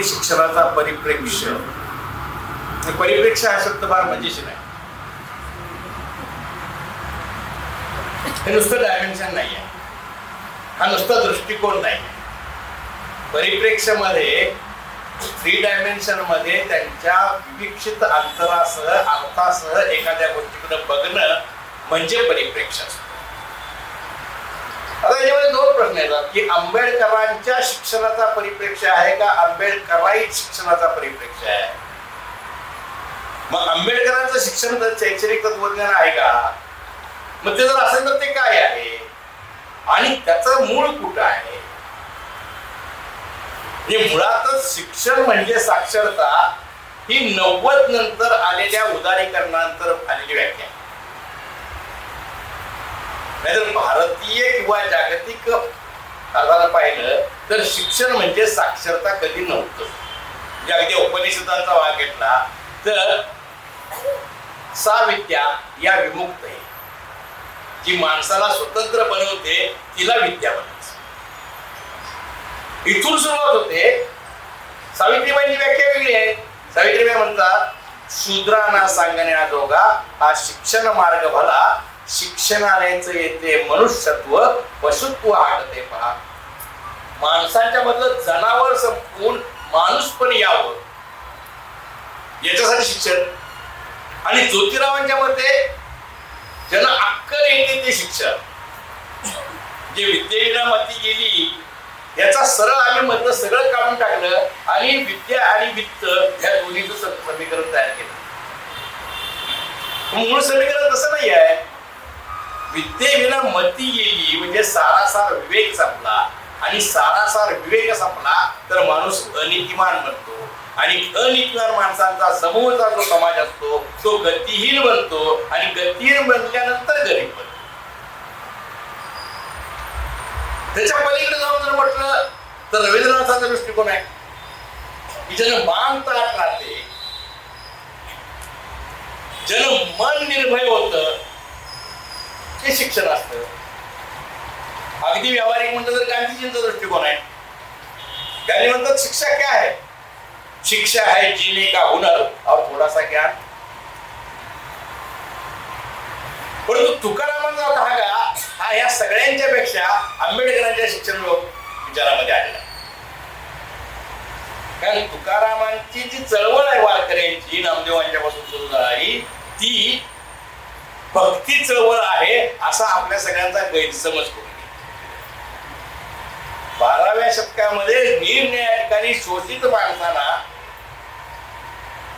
आंबेडकरी शिक्षणाचा परिप्रेक्ष्य. परिप्रेक्ष्य हा शब्द फार मजेशीर आहे. हे नुसतं डायमेन्शन नाही आहे हा नुसता दृष्टिकोन नाही परिप्रेक्ष्यामध्ये थ्री डायमेन्शनमध्ये त्यांच्या विविक्षित अंतरासह अर्थासह एखाद्या गोष्टीकडे बघणं म्हणजे परिप्रेक्ष्य असतं. आता याच्यामध्ये दोन प्रश्न येतात. की आंबेडकरांच्या शिक्षणाचा परिप्रेक्ष्य आहे का आंबेडकराईत शिक्षणाचा परिप्रेक्ष्य आहे? मग आंबेडकरांचं शिक्षण तर शैक्षणिक तत्वज्ञान आहे का? मग ते जर असेल तर ते काय आहे? आणि त्याचं मूळ कुठं आहे? मुळातच शिक्षण म्हणजे साक्षरता ही नव्वद नंतर आलेल्या उदारीकरणानंतर आलेली व्याख्या आहे. नाहीतर भारतीय किंवा जागतिक अर्थानं पाहिलं तर शिक्षण म्हणजे साक्षरता कधी नव्हतं. म्हणजे अगदी उपनिषदांचा भाग घेतला तर सा विद्या या विमुक्त आहे. जी माणसाला स्वतंत्र बनवते तिला विद्या बनायचं इथून सुरुवात होते. सावित्रीबाईंची व्याख्या वेगळी आहे. सावित्रीबाई म्हणतात शूद्रांना सांगण्याजोगा हा शिक्षण मार्ग भला शिक्षणालयाचं येते मनुष्यत्व पशुत्व हाटते पहा. माणसांच्या मधलं जनावर संपवून माणूस पण यावं. याच्यासाठी शिक्षण. आणि ज्योतिरावांच्या मते ज्यांना अक्कल येते ते शिक्षण. जे विद्येविना मती गेली याचा सरळ आम्ही मधलं सगळं काढून टाकलं आणि विद्या आणि वित्त या दोन्हीचं समीकरण तयार केलं. मूळ समीकरण तसं नाही आहे विद्येविना मती गेली म्हणजे सारासार विवेक संपला. आणि सारासार विवेक संपला तर माणूस अनितिमान बनतो. आणि अनितिमान माणसांचा समूहचा जो समाज असतो तो गतिहीन बनतो. आणि गतिहीन बनल्यानंतर गरीब बनतो. त्याच्या पलीकडे जाऊन जर म्हटलं तर रवींद्रनाथाचा दृष्टिकोन आहे. की ज्यानं मान तळात राहते ज्यानं मन निर्भय होतं हे शिक्षण असतं. अगदी व्यावहारिक म्हणलं तर गांधीजींचा दृष्टिकोन आहे. गांधी म्हणतात शिक्षा क्या है? शिक्षा है जीने का हुनर और थोड़ा सा ज्ञान. परंतु तुकारामांचा धागा हा या सगळ्यांच्या पेक्षा आंबेडकरांच्या शिक्षण विचारामध्ये आलेला कारण तुकारामांची जी चळवळ आहे वारकऱ्यांची नामदेवांच्या पासून सुरू झाली ती भक्ती चळवळ आहे असा आपल्या सगळ्यांचा गैरसमज करून बाराव्या शतकामध्ये निरनिळ्या ठिकाणी शोषित माणसांना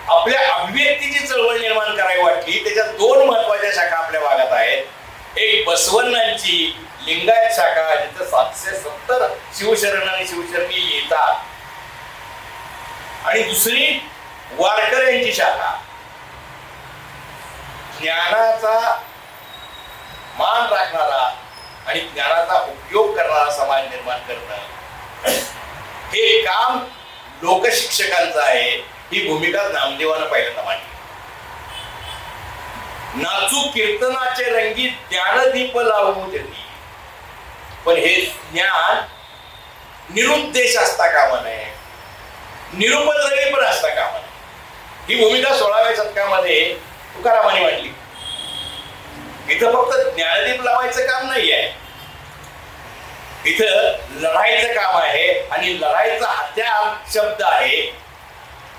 आपल्या अभिव्यक्तीची चळवळ निर्माण करावी वाटली. त्याच्यात दोन महत्त्वाच्या शाखा आपल्या भागात आहेत. एक बसवन्नांची लिंगायत शाखा जिथं सातशे सत्तर शिवशरण आणि शिवशरणी येतात. आणि दुसरी वारकऱ्यांची शाखा. ज्ञानाचा मान राखणारा आणि ज्ञानाचा उपयोग करणारा समाज निर्माण करणं हे काम लोकशिक्षकांचं आहे. ही भूमिका नामदेवानं पहिल्यांदा मांडली. नाचू कीर्तनाचे रंगी ज्ञानदीप लावू त्यांनी. पण हे ज्ञान निरुद्देश असता कामा नये. निरुपद्रवी पण असता कामा नये. ही भूमिका सोळाव्या शतकामध्ये तुकारामाने मांडली इथं फक्त ज्ञानदीप लावायचं काम नाही आहे इथं लढाईचं काम आहे आणि लढाईचा हत्यार शब्द आहे.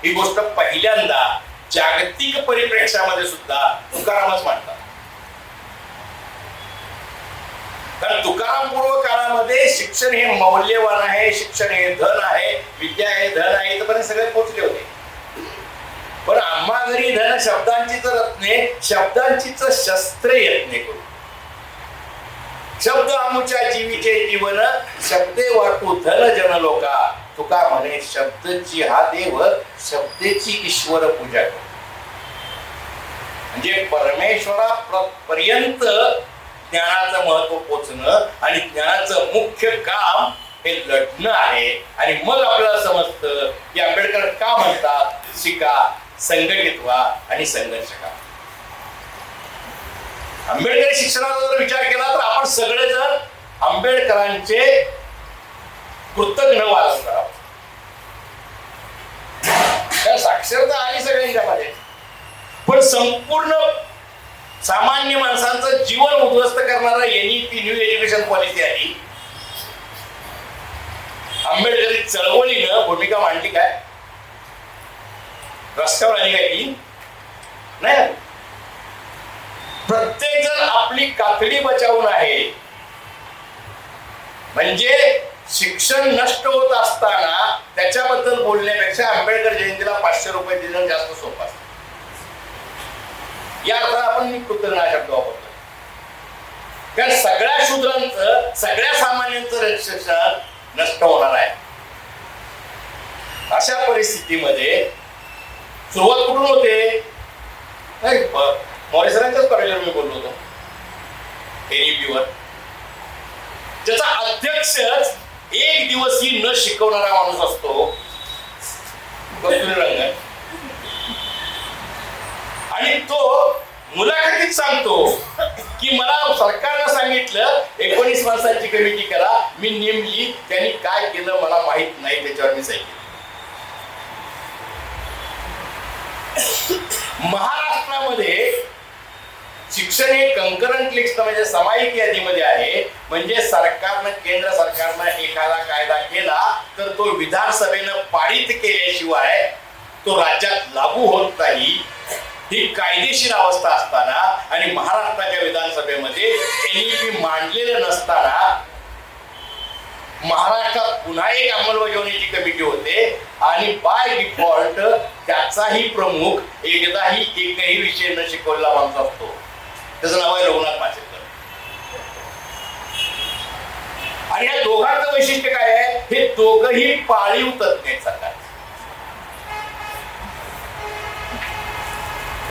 ही गोष्ट पहिल्यांदा जागतिक परिप्रेक्षामध्ये सुद्धा तुकारामच मांडतात. कारण तुकाराम पूर्व काळामध्ये शिक्षण हे मौल्यवान आहे शिक्षण हे धन आहे विद्या हे धन आहे इथपर्यंत सगळे पोचले होते. पण आम्हा घरी धन शब्दांचीच रत्ने शब्दांचीच शस्त्रे यत्ने करू. शब्द आमुच्या जीवीचे जीवन शब्दे वाटू धन जन लोका तुका म्हणे शब्दची हा देव शब्देची ईश्वर पूजा करू. म्हणजे परमेश्वरा पर्यंत ज्ञानाचं महत्त्व पोचणं आणि ज्ञानाचं मुख्य काम हे लढणं आहे. आणि मग आपल्याला समजतं की आंबेडकर का म्हणतात? शिका. संघटित व्हा आणि संघर्ष करा. आंबेडकरी शिक्षणाचा जर विचार केला तर आपण सगळेजण आंबेडकरांचे कृतज्ञ वारसदार आहोत साक्षरता आली सगळ्यांच्यामध्ये पण संपूर्ण सामान्य माणसांचं जीवन उद्ध्वस्त करणारा एनईपी न्यू एज्युकेशन पॉलिसी आली. आंबेडकरी चळवळीनं भूमिका मांडली काय? रस्त्यावर आली काय की नाही. प्रत्येक जण आपली कातडी बचावून आहे. म्हणजे शिक्षण नष्ट होत असताना त्याच्याबद्दल बोलण्यापेक्षा आंबेडकर जयंतीला पाचशे रुपये देणं जास्त सोपं असत. या अर्थात आपण मी कृतज्ञ हा शब्द वापरतो कारण सगळ्या शूद्रांचं सगळ्या सामान्यांचं शिक्षण नष्ट होणार आहे. अशा परिस्थितीमध्ये सुरुवात कुठून होते? नाही ब- मोरे सरांच्याच कॉलेजवर मी बोललो होतो. NEP वर ज्याचा अध्यक्षच एक दिवसही न शिकवणारा माणूस असतो. रंगन. आणि तो मुलाखतीत सांगतो की मला सरकारनं सांगितलं एकोणीस माणसांची कमिटी करा मी नेमली त्यांनी काय केलं मला माहीत नाही त्याच्यावर मी सही केली. महाराष्ट्रामध्ये शिक्षण हे कंकरंट लिस्ट म्हणजे सामायिक यादीमध्ये आहे. म्हणजे सरकारनं केंद्र सरकारनं एखादा कायदा केला तर तो विधानसभेनं पारित केल्याशिवाय तो राज्यात लागू होत नाही. ही कायदेशीर अवस्था असताना आणि महाराष्ट्राच्या विधानसभेमध्ये एनईपी मांडलेलं नसताना महाराष्ट्रात पुन्हा एक अंमलबजावणीची कमिटी होते. आणि बाय डिफॉल्ट त्याचाही प्रमुख एकदाही एकही विषय न शिकवलेला माणूस असतो. त्याचं नाव आहे रघुनाथ माचेकर आणि या दोघांचं वैशिष्ट्य काय आहे? हे दोघही पाळीव तज्ञ सरकार.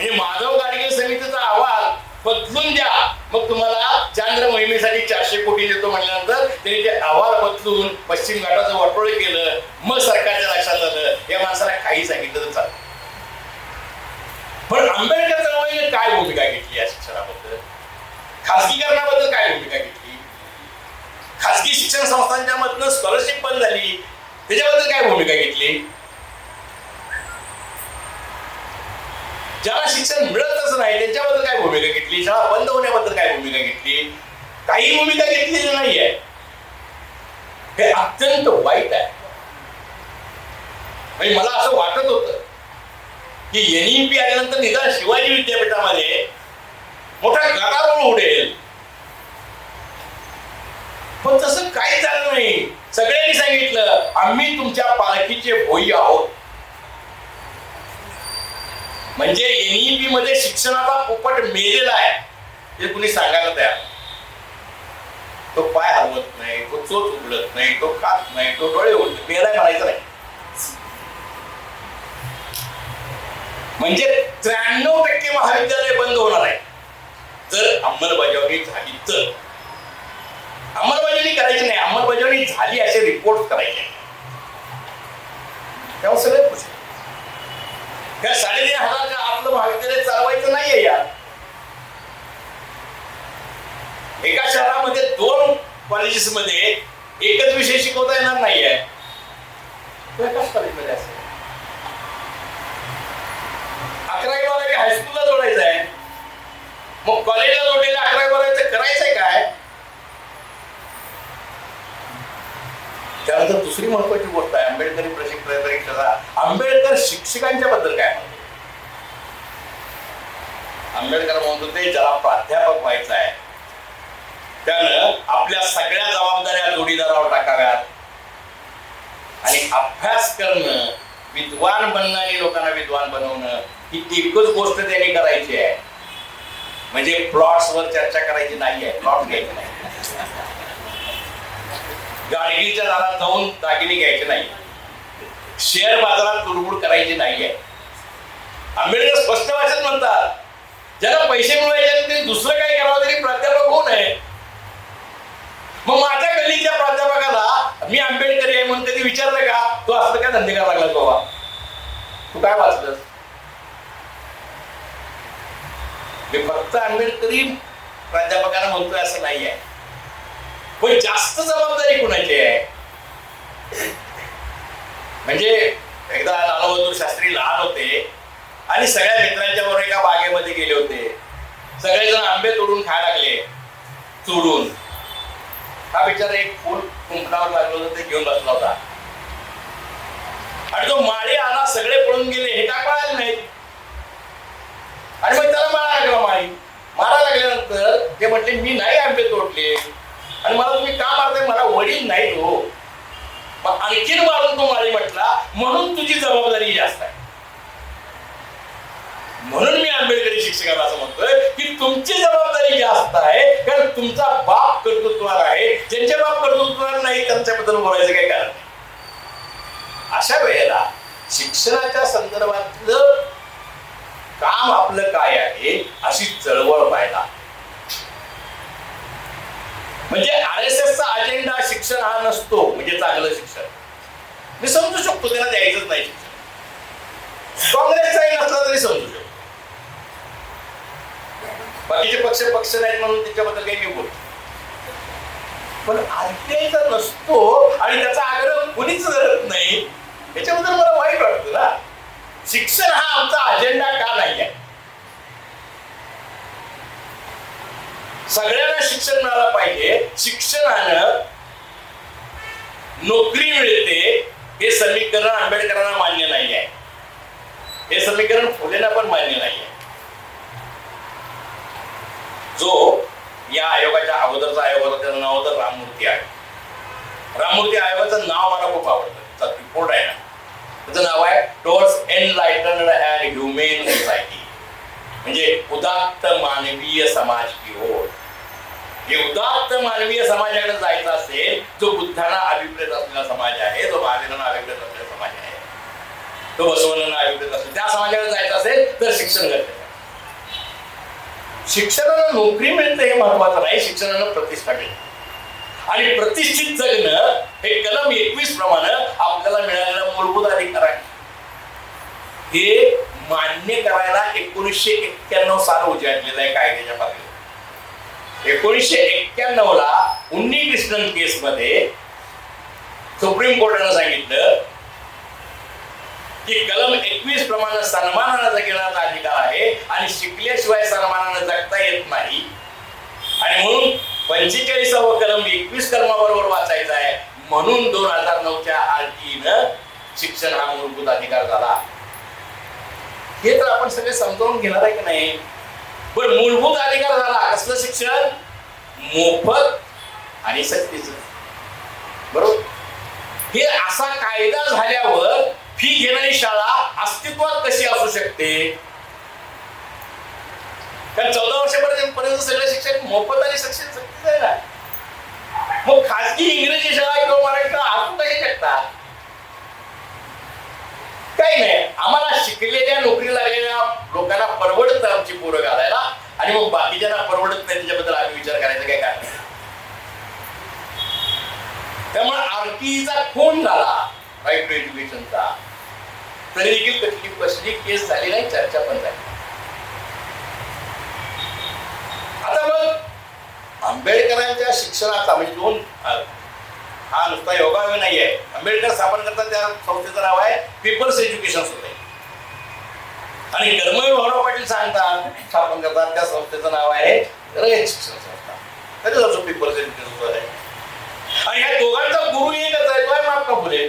हे माधव गाडगे समितीचा अहवाल बदलून द्या. मग तुम्हाला चांद्र मोहिमेसाठी चारशे कोटी देतो म्हटल्यानंतर त्यांनी ते अहवाल बदलून पश्चिम घाटाचं वाटोळ केलं मग सरकारच्या लक्षात आलं. या माणसाला काही सांगितलं तर चालतं पण आंबेडकर चळवळीने काय भूमिका घेतली या शिक्षणाबद्दल? खासगीकरणाबद्दल काय भूमिका घेतली? खासगी शिक्षण संस्थांच्या मधनं स्कॉलरशिप बंद झाली. त्याच्याबद्दल काय भूमिका घेतली? ज्याला शिक्षण मिळतच नाही त्यांच्याबद्दल काय भूमिका घेतली? शाळा बंद होण्याबद्दल काय भूमिका घेतली? काही भूमिका घेतलेली नाहीये. हे अत्यंत वाईट आहे. म्हणजे मला असं वाटत होतं की एनईपी आल्यानंतर निदान शिवाजी विद्यापीठामध्ये मोठा गदारोळ उडेल. पण तसं काही झालं नाही. सगळ्यांनी सांगितलं आम्ही तुमच्या पालखीचे भोई आहोत. म्हणजे एनईपी मध्ये शिक्षणाचा पोपट मेलेला आहे. हे कुणी सांगायला तयार? तो पाय हलवत नाही तो चोच उघडत नाही तो खात नाही तो डोळे उघडत मेलाय म्हणायचं नाही. म्हणजे त्र्याण्णव टक्के महाविद्यालय बंद होणार आहे. जर अंमलबजावणी झाली तर. अंमलबजावणी करायची नाही अंमलबजावणी झाली असे रिपोर्ट करायचे. तेव्हा सगळे खुश आहेत. हजार का आपलं महाविद्यालय चालवायचं नाहीये यार. एका शहरामध्ये दोन कॉलेजेस मध्ये एकच विषय शिकवता येणार नाहीये. एकाच कॉलेजमध्ये असेल अकरावी बारावी हायस्कूलला जोडायचं आहे मग कॉलेजला जोडलेलं अकरावी बारावीचं करायचंय काय? त्यानंतर दुसरी महत्वाची गोष्ट आहे आंबेडकरी प्रशिक्षण परीक्षेचा आंबेडकर शिक्षकांच्या बद्दल काय म्हणतो आंबेडकर म्हणतो ते ज्याला प्राध्यापक व्हायचं आहे त्यानं आपल्या सगळ्या जबाबदाऱ्या जोडीदारावर टाकाव्यात. आणि अभ्यास करणं विद्वान बनणं आणि लोकांना विद्वान बनवणं ही एकच गोष्ट त्यांनी करायची आहे. म्हणजे प्लॉट्सवर चर्चा करायची नाही आहे प्लॉट घ्यायची नाही. गाडगीच्या दारात जाऊन दागिने घ्यायचे नाही. शेअर बाजारात तुडबुड करायची नाहीये. आंबेडकर स्पष्ट भाषेत म्हणतात ज्याला पैसे मिळवायचे त्यांनी दुसरं काही करावं तरी प्राध्यापक होऊ नये. मग माझ्या गल्लीच्या प्राध्यापकाला मी आंबेडकरी आहे म्हणून कधी विचारलं का? तो असलं काय धंदे करायला लागला बाबा? तू काय वाचलंस? मी फक्त आंबेडकरी प्राध्यापकांना म्हणतोय असं नाही आहे पण जास्त जबाबदारी कुणाची आहे? म्हणजे एकदा लालबहादूर शास्त्री लहान होते आणि सगळ्या मित्रांच्या बरोबर एका बागेमध्ये गेले होते. सगळेजण आंबे तोडून खायला लागले. चोडून हा बिचारा एक फूल कुंपणावर लागलं होतं ते घेऊन बसला होता. आणि तो माळी आला सगळे पळून गेले हे काय कळायला नाही आणि मग त्याला मारा लागला माळी. मारा लागल्यानंतर ते म्हटले मी नाही आंबे तोडले. आणि मला तुम्ही का मारताय? मला वडील नाही हो. मग आणखीन मारून तो माळी म्हटला म्हणून तुझी जबाबदारी जास्त आहे. म्हणून मी आंबेडकरी शिक्षकांना असं म्हणतोय की तुमची जबाबदारी जास्त आहे कारण तुमचा बाप कर्तृत्वार आहे. ज्यांचे बाप कर्तृत्वार नाही त्यांच्याबद्दल बोलायचं काही कारण नाही. अशा वेळेला शिक्षणाच्या संदर्भातलं काम आपलं काय आहे अशी चळवळ व्हायला म्हणजे आर एस एसचा अजेंडा शिक्षण हा नसतो म्हणजे चांगलं शिक्षण. मी समजू शकतो त्याला द्यायचंच नाही शिक्षण. काँग्रेसचाही नसला तरी समजू शकतो. बाकीचे पक्ष पक्ष नाहीत म्हणून त्याच्याबद्दल काही मी बोलतो पण अत्यंत नसतो आणि त्याचा आग्रह कुणीच धरत नाही. याच्याबद्दल मला वाईट वाटतं ना. शिक्षण हा आमचा अजेंडा का नाही आहे सगळ्यांना शिक्षण मिळालं पाहिजे. शिक्षणानं नोकरी मिळते हे समीकरण आंबेडकरांना मान्य नाही आहे हे समीकरण फुलेंना पण मान्य नाही आहे जो या आयोगाच्या अगोदरचा आयोग होता त्याचं नाव होतं राममूर्ती आयोग. राममूर्ती आयोगाचं नाव मला खूप आवडतं. रिपोर्ट आहे ना. त्याचं नाव आहे towards enlightened and humane society म्हणजे उदात्त मानवीय समाज की ओर युद्धात मानवीय समाजाकडे जायचं असेल जो बुद्धांना अभिप्रेत असलेला समाज आहे जो महावीरांना अभिप्रेत असलेला समाज आहे तो बसवनांना अभिप्रेत असेल त्या समाजाकडे जायचं असेल तर शिक्षण गरजेचं शिक्षणाला नोकरी मिळते हे महत्वाचं नाही शिक्षणाला प्रतिष्ठा मिळते. आणि प्रतिष्ठित जगणं हे कलम एकवीस प्रमाणे आपल्याला मिळालेला मूलभूत अधिकार आहे. हे मान्य करायला एकोणीसशे एक्क्याण्णव साल उजाडलेलं आहे कायद्याच्या पातळीवर एकोणीसशे एक्क्याण्णव ला उन्नी कृष्णन केस मध्ये सुप्रीम कोर्टानं सांगितलं की कलम एकवीस प्रमाणे सन्मानानं जगण्याचा अधिकार आहे आणि शिकल्याशिवाय सन्मानानं जगता येत नाही. आणि म्हणून पंचेचाळीसावं कलम एकवीस कलमाबरोबर वाचायचं आहे. म्हणून दोन हजार नऊच्या आरटीनं शिक्षण हा मूलभूत अधिकार झाला. हे तर आपण सगळे समजावून घेणार आहे की नाही? पण मूलभूत अधिकार झाला. कसलं शिक्षण? मोफत आणि सक्तीचं. बरोबर? हे असा कायदा झाल्यावर फी घेणारी शाळा अस्तित्वात कशी असू शकते? कारण चौदा वर्षापर्यंत पर्यंत सगळं शिक्षण मोफत आणि शिक्षण सक्तीच आहे ना. मग खासगी इंग्रजी शाळा किंवा मराठी शाळा असू कशी शकतात? काही नाही. आम्हाला शिकलेल्या नोकरी लागलेल्या लोकांना परवडत आमची पोरं घालायला. आणि मग बाकीच्यांना परवडत नाही त्याच्याबद्दल आम्ही विचार करायचा काय कारण नाही. त्यामुळे आरटीचा खून झाला राईट टू एज्युकेशनचा तरी देखील कसली कसली केस झाली नाही चर्चा पण झाली आता मग आंबेडकरांच्या शिक्षणाचा म्हणजे दोन हा नुसता योगायोग नाही आहे आंबेडकर स्थापन करता त्या संस्थेचं नाव आहे पीपल्स एज्युकेशन सोसायटी आणि कर्मवीर भाऊराव पाटील सांगतात स्थापन करतात त्या संस्थेचं नाव आहे रयत शिक्षण संस्था. तरी असो पीपल्स एज्युकेशन सोसायटी आणि ह्या दोघांचा गुरु एकच आहे तो आहे महात्मा फुले.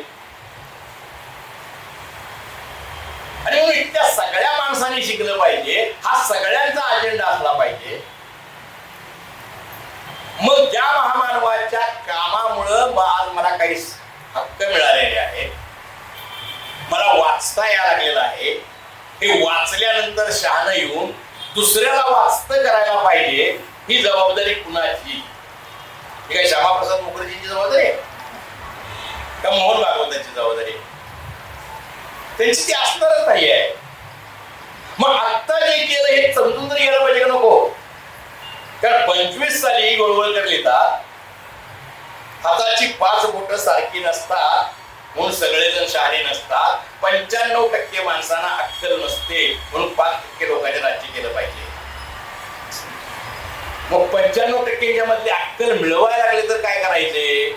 आणि मग इतक्या सगळ्या माणसांनी शिकलं पाहिजे हा सगळ्यांचा अजेंडा असला पाहिजे. मग त्या महामानवाच्या कामामुळं आज मला काही हक्क मिळालेले आहेत. मला वाचता यायला लागलेलं आहे. हे वाचल्यानंतर शहाणं येऊन दुसऱ्याला वाचत करायला पाहिजे ही जबाबदारी कुणाची? ही काय श्यामाप्रसाद मुखर्जींची जबाबदारी आहे? का मोहन भागवतांची जबाबदारी त्यांची ती असणारच नाही आहे मग आत्ता जे केलं हे समजून तरी गेलं पाहिजे का नको? कारण पंचवीस साली गोळवळकर लिहितात हाताची पाच बोट सारखी नसतात म्हणून सगळेजण शहाणे नसतात पंच्याण्णव टक्के माणसांना अक्कल नसते म्हणून पाच टक्के लोकांनी राज्य केलं पाहिजे. मग पंच्याण्णव टक्क्यांच्या मधले अक्कल मिळवायला लागले तर काय करायचे?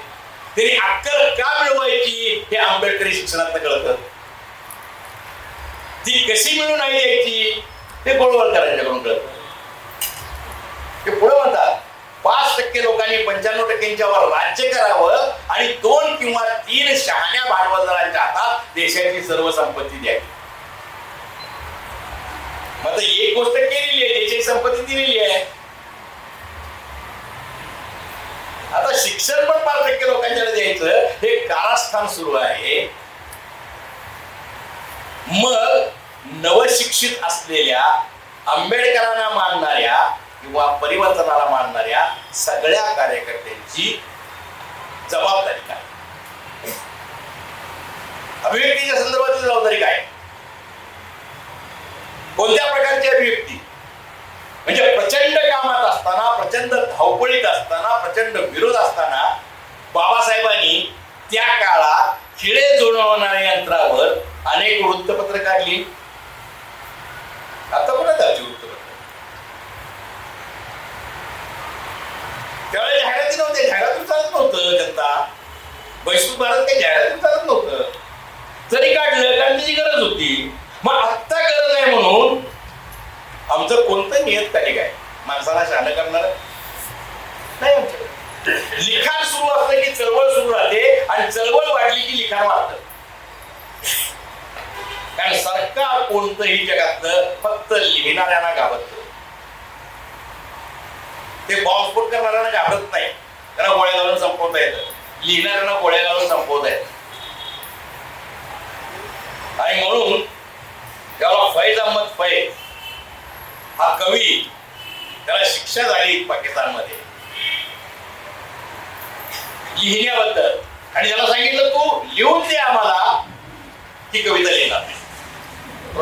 तरी अक्कल का मिळवायची हे आंबेडकरी शिक्षणात कळतं. ती कशी मिळून नाही द्यायची ते गोळवळ करायच्याकडून कळत. ते पुढे म्हणतात. पाच टक्के लोकांनी पंच्याण्णव टक्क्यांच्यावर राज्य करावं आणि दोन किंवा तीन शहाण्या भांडवलदारांच्या हातात देशाची सर्व संपत्ती द्यावी. मग एक गोष्ट केलेली आहे देशाची संपत्ती दिलेली आहे. आता शिक्षण पण पाच टक्के लोकांच्याकडे द्यायचं. हे कारस्थान सुरू आहे. मग नवशिक्षित असलेल्या आंबेडकरांना मानणाऱ्या किंवा परिवर्तनाला मानणाऱ्या सगळ्या कार्यकर्त्यांची जबाबदारी काय? अभिव्यक्तीच्या संदर्भातील जबाबदारी काय? कोणत्या प्रकारची अभिव्यक्ती? म्हणजे प्रचंड कामात असताना प्रचंड धावपळीत असताना प्रचंड विरोध असताना बाबासाहेबांनी त्या काळात खिळे जुळवणाऱ्या यंत्रावर अनेक वृत्तपत्र काढली. आता कुठे द्यायची वृत्तपत्र त्यावेळी जाहिराती नव्हते जाहिरातून चालत नव्हतं जनता. वैश्विक भारत काही जाहिरातून चालत नव्हतं. जरी काढलं काढण्याची गरज होती. मग आत्ता गरज आहे म्हणून आमचं कोणतं नियत काय? माणसाला शान करणार? नाही आमच्याकडे. लिखाण सुरू असलं की चळवळ सुरू राहते आणि चळवळ वाढली की लिखाण वाढतं. कारण सरकार कोणतंही जगातलं फक्त लिहिणाऱ्यांना गावत ते बॉम्बस्फोट करणाऱ्यांना घाबरत नाही. त्यांना गोळ्या घालून संपवता येतं. लिहिणाऱ्यांना गोळ्या घालून संपवता येतं. आणि म्हणून त्याला फैज अहमद फैज हा कवी त्याला शिक्षा झाली पाकिस्तानमध्ये. लिहिण्याबद्दल. आणि त्याला सांगितलं तू लिहून दे आम्हाला. ही कविता लिहिणार.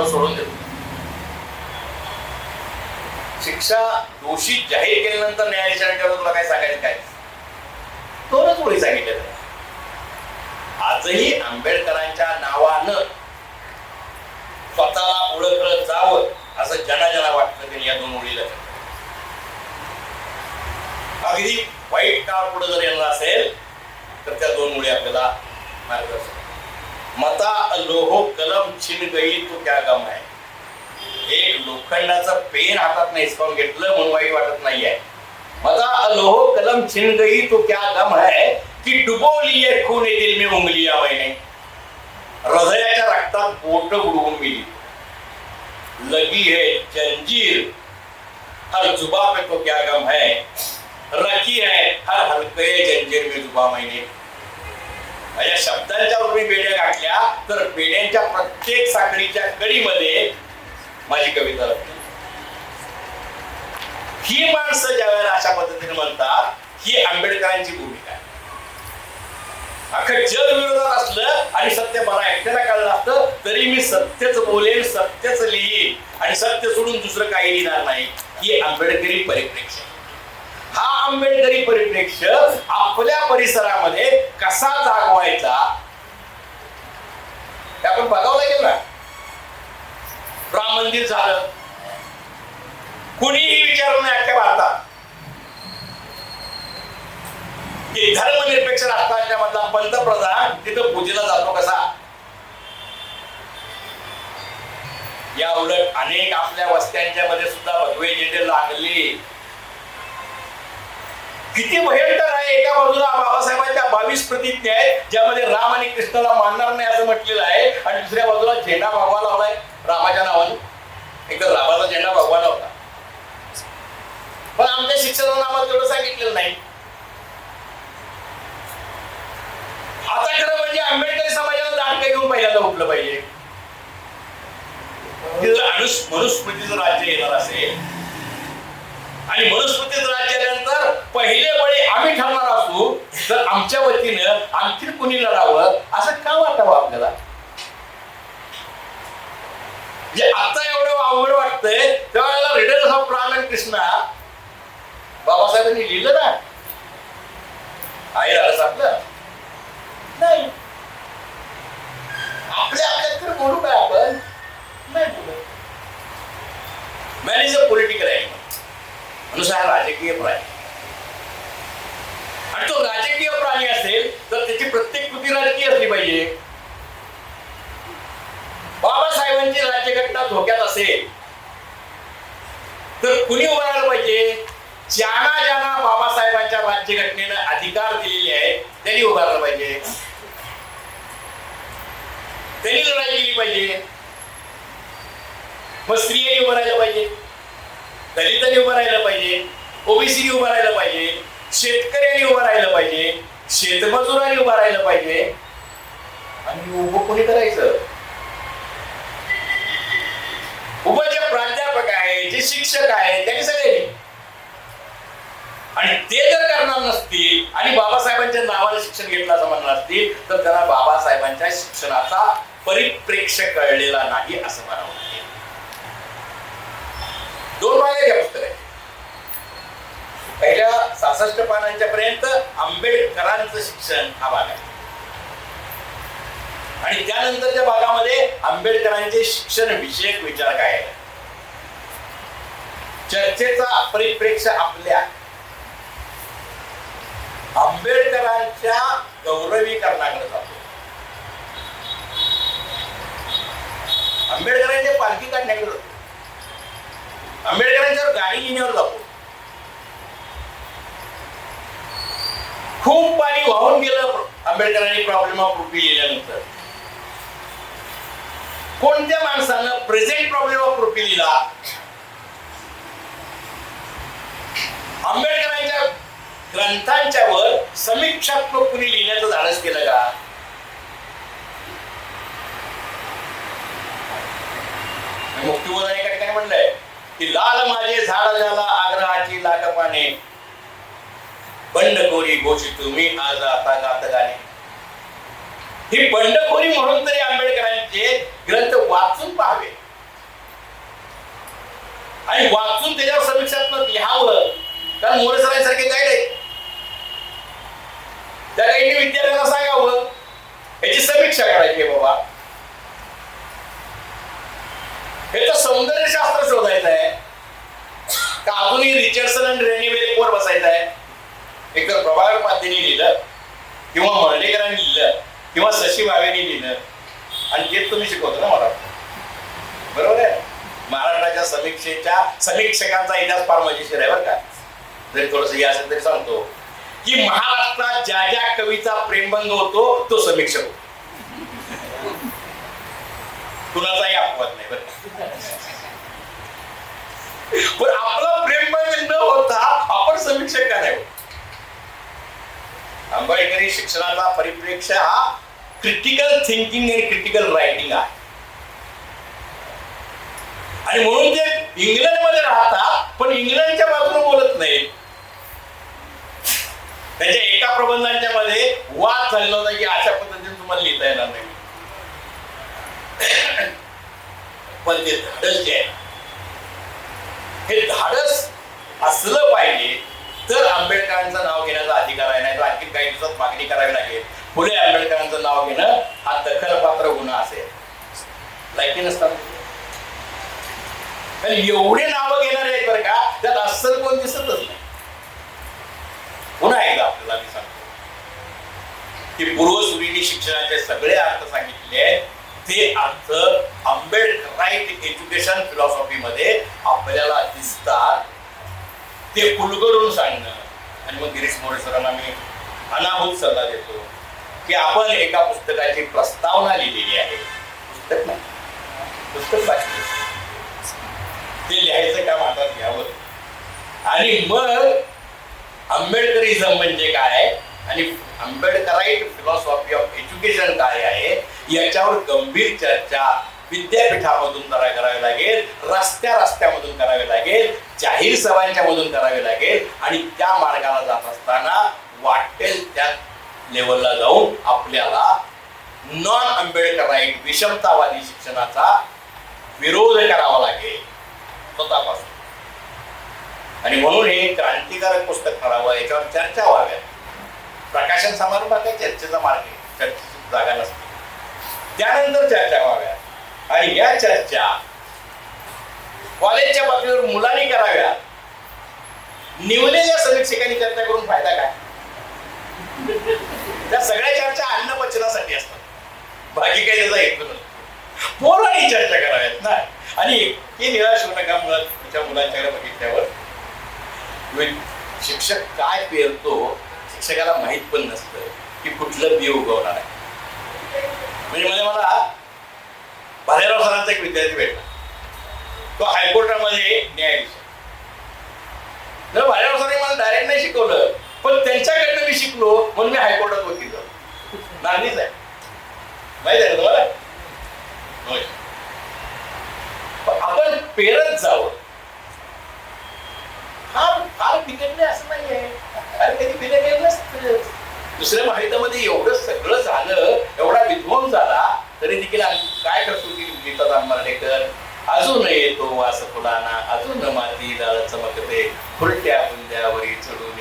सोडून देतो शिक्षा दोषी जाहीर केल्यानंतर न्यायाधीशाने तुला काय सांगायचं काय? दोनच ओळी सांगितलेलं आजही आंबेडकरांच्या नावानं स्वतःला ओळखलं जावं असं जनाजना वाटतं त्यांनी या दोन ओळीला. अगदी वाईट काळ पुढे जर येणार असेल तर त्या दोन ओळी आपल्याला मार्गदर्शन मता लोहो कलम छिन गई तो क्या गम हे लोखंडाचा लोखंडाचं पेन हातात नाही हिसकावून घेतलं म्हणून वाईट वाटत नाहीये. मजा लोहो कलम छिन गई तो क्या गम है की डुबोली है खून दिल में उंगलिया मैंने। हृदयाच्या रक्तात बोट बुडवून गेली. लगी है जंजीर हर जुबा पे तो क्या गम है। रखी है हर हलके जंजीर में जुबा महिने या शब्दांच्या वर मी बेड्या गाठल्या तर बेड्यांच्या प्रत्येक साखळीच्या कडीमध्ये माझी कविता ही माणसं ज्या वेळेला अशा पद्धतीने म्हणतात ही आंबेडकरांची भूमिका आहे. अख्खं जग विरोधात असलं आणि सत्य मला एकट्याला कळलं असतं तरी मी सत्यच बोलेन सत्यच लिहीन आणि सत्य सोडून दुसरं काही लिहिणार नाही. ही आंबेडकरी परिप्रेक्ष्य. हा आंबेडकरी परिप्रेक्ष्य आपल्या परिसरामध्ये कसा जागवायचा हे आपण बघावं लागेल ना राम मंदिर झालं. कुणीही विचारू नये अख्ख्या भारतात. की धर्मनिरपेक्ष राष्ट्राच्या मधला पंतप्रधान तिथं पूजेला जातो कसा? या उलट अनेक आपल्या वस्त्यांच्या मध्ये सुद्धा भगवे झेंडे लागले किती भयंकर आहे. एका बाजूला बाबासाहेबांच्या बावीस प्रतिज्ञा आहेत ज्यामध्ये राम आणि कृष्णाला मानणार नाही असं म्हटलेलं आहे. आणि दुसऱ्या बाजूला झेंडा भगवा लावलाय रामाच्या नावाने. एकदा रामाचा झेंडा भगवा लावला पण आमच्या शिक्षकांना आम्हाला तेवढं सांगितलेलं नाही. आता खरं म्हणजे आंबेडकरी समाजाला दांडकं घेऊन पहिल्यांदा उठलं पाहिजे. अनुस्मृतीचं राज्य येणार असेल आणि मनुस्मृतीचं राज्य पहिले बळी आम्ही ठरणार असू तर आमच्या वतीनं आणखी कुणी लढावं असं का वाटावं आपल्याला? जे आता एवढं अवघड वाटतंय त्यावेळेला रिडर्स ऑफ राम कृष्णा. बाबासाहेबांनी लिहिलं ना? आई राहस आपलं नाही. आपल्या आपल्यात तर बोलू काय आपण? नाही बोलत. मॅन अ पॉलिटिकल आहे. माणूस हा राजकीय प्राणी. आणि तो राजकीय प्राणी असेल तर त्याची प्रत्येक कृती राजकीय असली पाहिजे. बाबासाहेबांची राज्यघटना धोक्यात असेल तर कुणी उभारायला पाहिजे? ज्यांना ज्यांना बाबासाहेबांच्या राज्यघटनेनं अधिकार दिलेले आहेत त्यांनी उभारलं पाहिजे. त्यांनी लढाई केली पाहिजे. मग स्त्रियांनी उभारायला पाहिजे. दलितांनी उभं राहिलं पाहिजे ओबीसीनी उभं राहिलं पाहिजे शेतकऱ्यांनी उभं राहिलं पाहिजे शेतमजुरांनी उभं राहिलं पाहिजे. आणि उभं कोणी करायचं? उभं जे प्राध्यापक आहे जे शिक्षक आहे त्यांनी सगळे. आणि ते जर करणार नसतील आणि बाबासाहेबांच्या नावाने शिक्षण घेतलं असं म्हणणार असतील तर त्यांना बाबासाहेबांच्या शिक्षणाचा परिप्रेक्ष्य कळलेला नाही असं म्हणावं लागेल दोन भाग आहेत पुस्तक. आहे पहिल्या सहासष्ट पानांच्या पर्यंत आंबेडकरांचं शिक्षण हा भाग आहे. आणि त्यानंतरच्या भागामध्ये आंबेडकरांचे शिक्षण विषयक विचार काय आहे चर्चेचा परिप्रेक्ष्य आपल्या. आंबेडकरांच्या गौरवीकरणाकडे जातो. आंबेडकरांच्या पालखी काढण्याकडे जातो. आंबेडकरांच्यावर गाडी लिहिण्यावर जातो खूप पाणी वाहून गेलं आंबेडकरांनी प्रॉब्लेम ऑफ रुपी लिहिल्यानंतर कोणत्या माणसानं प्रेझेंट प्रॉब्लेम ऑफ रुपी लिहिला आंबेडकरांच्या ग्रंथांच्या वर समीक्षात्मक कुणी लिहिण्याचं धाडस केलं का? मुक्तिबोधाने काय काय म्हणलंय? की लाल माझे झाड झाला आग्रहाची लाकपाने बंडखोरी गोष्टी तुम्ही आज आता गात गाणे ही बंडखोरी म्हणून तरी आंबेडकरांचे ग्रंथ वाचून पाहावे. आणि वाचून त्याच्यावर समीक्षात्मक लिहावं. कारण मोरेसरांसारखे गाईड आहेत. त्या गाईडने विद्यार्थ्यांना सांगावं. याची समीक्षा करायची बाबा. हे तर सौंदर्यशास्त्र शोधायचं आहे का अजूनही रिचर्डसन आणि रेनी वर बसायचं आहे एकतर प्रभाकर पातेने लिहिलं किंवा मर्डेकरांनी लिहिलं किंवा शशी भावेनी लिहिलं. आणि तेच तुम्ही शिकवतो ना मला. बरोबर आहे? महाराष्ट्राच्या समीक्षेच्या समीक्षकांचा इतिहास फार मजेशीर आहे बरं का. जरी थोडस या असेल तरी सांगतो. की महाराष्ट्रात ज्या ज्या कवीचा प्रेमभंग होतो तो समीक्षक होतो. कुणाचाही अपवाद नाही बरं का? पण आपला प्रेमभंग म्हणजे न होता आपण समीक्षक का नाही? आंबेडकरी शिक्षणाचा परिप्रेक्ष हा क्रिटिकल थिंकिंग आणि क्रिटिकल रायटिंग आहे. आणि म्हणून ते इंग्लंडमध्ये राहतात पण इंग्लंडच्या बाजूने बोलत नाहीत. त्याच्या एका प्रबंधांच्या मध्ये वाद झालेला होता की अशा पद्धतीने तुम्हाला लिहिता येणार नाही. पण ते धडस जे आहे हे धाडस असलं पाहिजे तर आंबेडकरांचं नाव घेण्याचा अधिकार आहे नाही तर आणखी काही दिवसात मागणी करावी लागेल. पुढे आंबेडकरांचं नाव घेणं हा दखलपात्र गुन्हा असेल. लायकी नसतात. एवढे नावं घेणारे आहेत बरं का त्यात अस्सल कोण दिसतच नाही. पुन्हा एकदा आपल्याला मी सांगतो. की पूर्वसुरीने शिक्षणाचे सगळे अर्थ सांगितले ते अर्थ आंबेडकराईट एज्युकेशन फिलॉसॉफी मध्ये आपल्याला दिसतात. ते कुलकरून सांगणं. आणि मग गिरीश मोरे सरांना मी अनाहूत सल्ला देतो की आपण एका पुस्तकाची प्रस्तावना लिहिलेली आहे. पुस्तक नाही. पुस्तक वाचले. ते लिहायचं काम हातात घ्यावं. आणि मग आंबेडकरिझम म्हणजे काय? आणि आंबेडकराईट फिलॉसॉफी ऑफ एज्युकेशन काय आहे? याच्यावर गंभीर चर्चा विद्यापीठामधून करा करावे लागेल रस्त्या रस्त्यामधून करावे लागेल जाहीर सभांच्या मधून करावे लागेल आणि त्या मार्गाला जात असताना वाटेल त्या लेवलला जाऊन आपल्याला नॉन आंबेडकराईट विषमतावादी शिक्षणाचा विरोध करावा लागेल. स्वतःपासून आणि म्हणून हे क्रांतिकारक पुस्तक ठरावं याच्यावर चर्चा व्हाव्या प्रकाशन समारंभात चर्चेचा मार्ग आहे. चर्चेची जागा नसते. त्यानंतर चर्चा व्हाव्या आणि या चर्चा कॉलेजच्या पातळीवर मुलांनी कराव्या. निवलेल्या समीक्षकांनी चर्चा करून फायदा काय? त्या सगळ्या चर्चा अन्न वचनासाठी असतात. बाकी काही त्याचा हेतू पोरांनी चर्चा कराव्यात ना. आणि हे निराश होऊ नका मुळात तुमच्या मुलांच्याकडे बघितल्यावर. शिक्षक काय पेरतो शिक्षकाला माहीत पण नसतं की कुठलं बी उगवणार आहे. म्हणजे म्हणजे मला भालेराव सरांचा एक विद्यार्थी भेटला. तो हायकोर्टामध्ये न्यायाधीश आहे. तर भालेराव सरांनी मला डायरेक्ट नाही शिकवलं पण त्यांच्याकडनं मी शिकलो म्हणून मी हायकोर्टात वकील झालो. नांदीच आहे. माहीत आहे तुम्हाला? आपण पेरत जावं. फार फार बिघडले असं नाहीये. अरे कधी बिघडलेलं नसतं दुसऱ्या माहितीमध्ये एवढं सगळं झालं एवढा विध्वंस झाला तरी देखील काय करतो की गीता दामर्डेकर अजून येतो वास फुलाना अजून माती लाल चमकते फुलट्या बुंद्यावरी चढून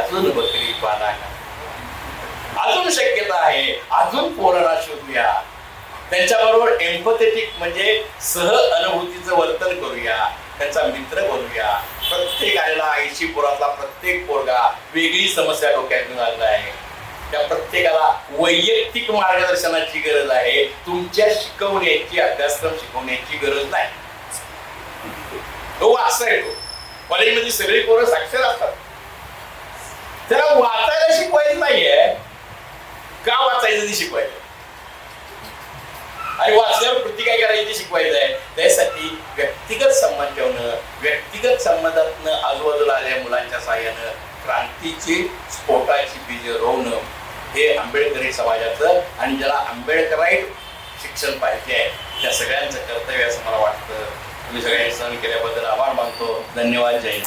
अजून बकरी पाना अजून शक्यता आहे अजून पोराला शोधूया. त्यांच्याबरोबर एम्पथेटिक म्हणजे सह अनुभूतीचं वर्तन करूया त्यांचा मित्र बनूया. प्रत्येकाला ऐंशी पोरातला प्रत्येक पोरगा वेगळी समस्या डोक्यातून आलेला आहे. त्या प्रत्येकाला वैयक्तिक मार्गदर्शनाची गरज आहे. तुमच्या शिकवण्याची अभ्यासक्रम शिकवण्याची गरज नाही. तो वाचता येतो कॉलेजमध्ये सगळी पोरं साक्षर असतात. त्याला वाचायला शिकवायचं नाहीये. का वाचायचं ते शिकवायचं? आणि वाचल्यावर कृती काय करायची शिकवायचं आहे. त्यासाठी व्यक्तिगत संबंध ठेवणं व्यक्तिगत संबंधातनं आजूबाजूला आल्या मुलांच्या सहाय्यानं क्रांतीची स्फोटाची बीज रोवणं हे आंबेडकरी समाजाचं आणि ज्याला आंबेडकराईट शिक्षण पाहिजे आहे त्या सगळ्यांचं कर्तव्य असं मला वाटतं. तुम्ही सगळ्यांनी सहन केल्याबद्दल आभार मानतो. धन्यवाद. जय